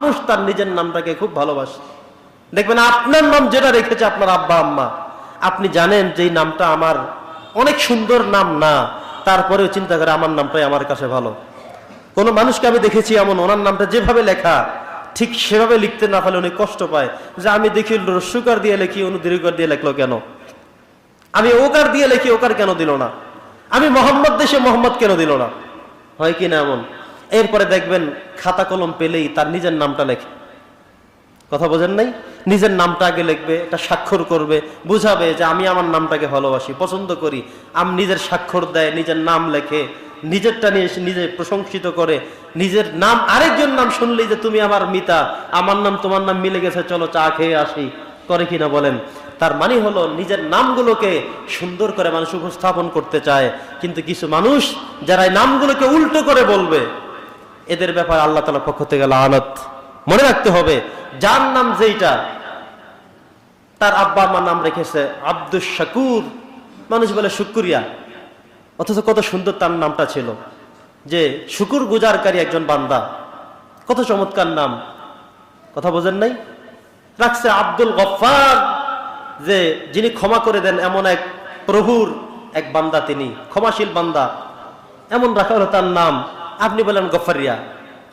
মানুষ তার নিজের নামটাকে খুব ভালোবাসে। দেখবেন আপনার নাম যেটা রেখেছে আপনার আব্বা, আম্মা, আপনি জানেন যে নামটা আমার অনেক সুন্দর নাম না, তারপরেও চিন্তা করে আমার নামটাই আমার কাছে ভালো। কোনো মানুষকে আমি দেখেছি এমন, ওনার নামটা যেভাবে লেখা, ঠিক সেভাবে লিখতে না পারলে উনি কষ্ট পায়। যে আমি দেখি রস্যুকার দিয়ে লেখি, উনি দীর্ঘকার দিয়ে লেখলো কেন? আমি ওকার দিয়ে লেখি, ওকার কেন দিল না? আমি মোহাম্মদ দেশে মোহাম্মদ কেন দিল না? হয় কি না এমন? এরপরে দেখবেন খাতা কলম পেলেই তার নিজের নামটা লেখে। কথা বোঝেন নাই? নিজের নামটা আগে লিখবে, এটা স্বাক্ষর করবে, বুঝাবে যে আমি আমার নামটাকে ভালোবাসি, পছন্দ করি। আমি নিজের স্বাক্ষর দেয়, নিজের নাম লেখে, নিজেরটা নিয়ে নিজে প্রশংসিত করে, নিজের নাম, আরেকজন নাম শুনলেই যে তুমি আমার মিতা, আমার নাম, তোমার নাম মিলে গেছে, চলো চা খেয়ে আসি। করে কিনা বলেন? তার মানে হলো নিজের নামগুলোকে সুন্দর করে মানুষ উপস্থাপন করতে চায়। কিন্তু কিছু মানুষ যারা নামগুলোকে উল্টো করে বলবে এদের ব্যাপারে আল্লাহ তালা পক্ষ থেকে আনত মনে রাখতে হবে, যার নাম যেইটা, তার আব্বা আমার নাম রেখেছে আব্দুস শাকুর। মানুষ বলে শুকুরিয়া। অথচ কত সুন্দর তার নামটা ছিল। যে শুকুর গুজারকারী একজন বান্দা। কত চমৎকার নাম। কথা বোঝেন নাই? রাখছে আব্দুল গফার যে যিনি ক্ষমা করে দেন এমন এক প্রভুর এক বান্দা তিনি, ক্ষমাশীল বান্দা। এমন রাখা হলো তার নাম। আপনি বলেন গফারিয়া।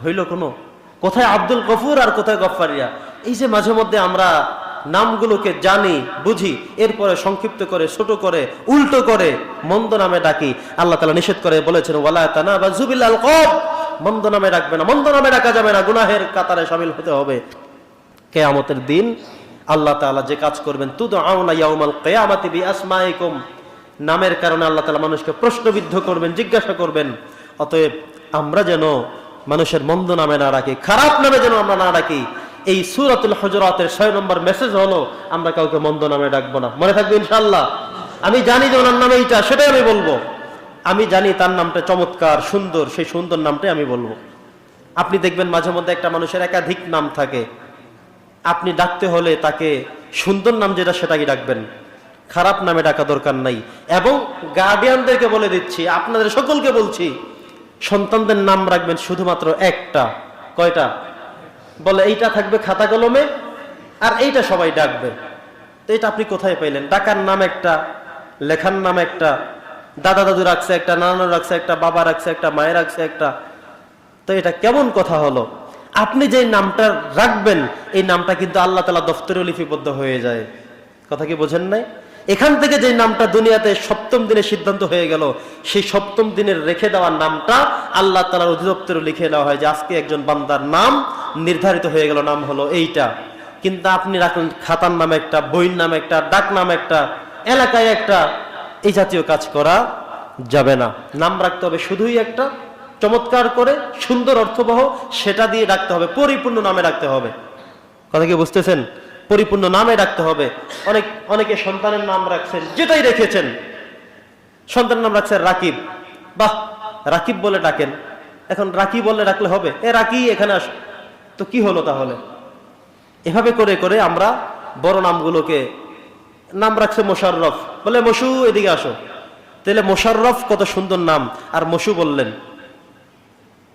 হইল কোনো? কোথায় আব্দুল গফুর আর কোথায় গফারিয়া? এই যে মাঝে মধ্যে আমরা নামগুলোকে জানি, বুঝি, এরপরে সংক্ষিপ্ত করে, ছোট করে, উল্টো করে মন্দ নামে ডাকি। আল্লাহ তালা নিষেধ করে বলেছেন, ওয়ালা বা জুবিল্লাল কব মন্দ নামে ডাকবে না, মন্দ নামে ডাকা যাবে না, গুনাহের কাতারে সামিল হতে হবে। কেয়ামতের দিন আল্লাহ তাআলা যে কাজ করবেন তুদ আউনা ইয়াউমাল কিয়ামাতি বিআসমাইকুম নামের কারণে আল্লাহ তাআলা মানুষকে প্রশ্নবিদ্ধ করবেন, জিজ্ঞাসা করবেন। অতএব আমরা যেন মানুষের মন্দ নামে না রাখি খারাপ নামে যেন আমরা না রাখি এই সূরাতুল হুজুরাতের 6 নম্বর মেসেজ হলো, আমরা কাউকে মন্দ নামে ডাকবো না। মনে থাকবে ইনশাআল্লাহ? আমি জানি যে ওনার নামে এইটা, সেটাই আমি বলব। আমি জানি তার নামটা চমৎকার, সুন্দর, সেই সুন্দর নামটাই আমি বলব। আপনি দেখবেন মাঝে মধ্যে একটা মানুষের একাধিক নাম থাকে। আপনি ডাকতে হলে তাকে সুন্দর নাম যেটা সেটাকে ডাকবেন। খারাপ নামে ডাকা দরকার নাই। এবং গার্ডিয়ানদেরকে বলে দিচ্ছি, আপনাদের সকলকে বলছি সন্তানদের নাম রাখবেন শুধুমাত্র একটা। কয়টা? বলে, এইটা থাকবে খাতা কলমে আর এইটা সবাই ডাকবে। তো এটা আপনি কোথায় পাইলেন? ডাকার নাম একটা, লেখার নাম একটা, দাদা দাদু রাখছে একটা, নানা রাখছে একটা, বাবা রাখছে একটা, মায়ের রাখছে একটা। তো এটা কেমন কথা হলো? আপনি যে নামটা রাখবেন, এই নামটা কিন্তু আল্লাহ তালা দফতরে লিপিবদ্ধ হয়ে যায়। কথা কি বোঝেন নাই? এখান থেকে যে নামটা দুনিয়াতে সপ্তম দিনে সিদ্ধান্ত হয়ে গেল, সেই সপ্তম দিনের রেখে দেওয়ার নামটা আল্লাহ তালার অধিদপ্তরে লিখে দেওয়া হয় যে আজকে একজন বান্দার নাম নির্ধারিত হয়ে গেল, নাম হলো এইটা। কিন্তু আপনি রাখলেন খাতার নামে একটা, বইয়ের নামে একটা, ডাক নাম একটা, এলাকায় একটা, এই জাতীয় কাজ করা যাবে না। নাম রাখতে হবে শুধুই একটা, চমৎকার করে, সুন্দর অর্থবহ, সেটা দিয়ে রাখতে হবে, পরিপূর্ণ নামে রাখতে হবে। কথা কি বুঝতেছেন? পরিপূর্ণ নামে ডাকতে হবে। অনেক, অনেকে সন্তানের নাম রাখছেন, যেটাই রেখেছেন সন্তানের নাম রাখছেন রাকিব। বাহ, রাকিব বলে ডাকেন। এখন রাকি বলে ডাকলে হবে, এ রাকি, এখানে আস। তো কি হলো তাহলে? এভাবে করে করে আমরা বড় নামগুলোকে, নাম রাখছে মোশাররফ। বলে, মশু, এদিকে আসো। তাহলে মোশাররফ কত সুন্দর নাম, আর মশু বললেন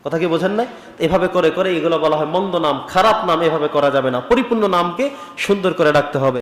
কথা কি বোঝেন নাই? এভাবে করে করে এগুলো বলা হয় মন্দ নাম, খারাপ নাম এভাবে করা যাবে না। পরিপূর্ণ নামকে সুন্দর করে রাখতে হবে।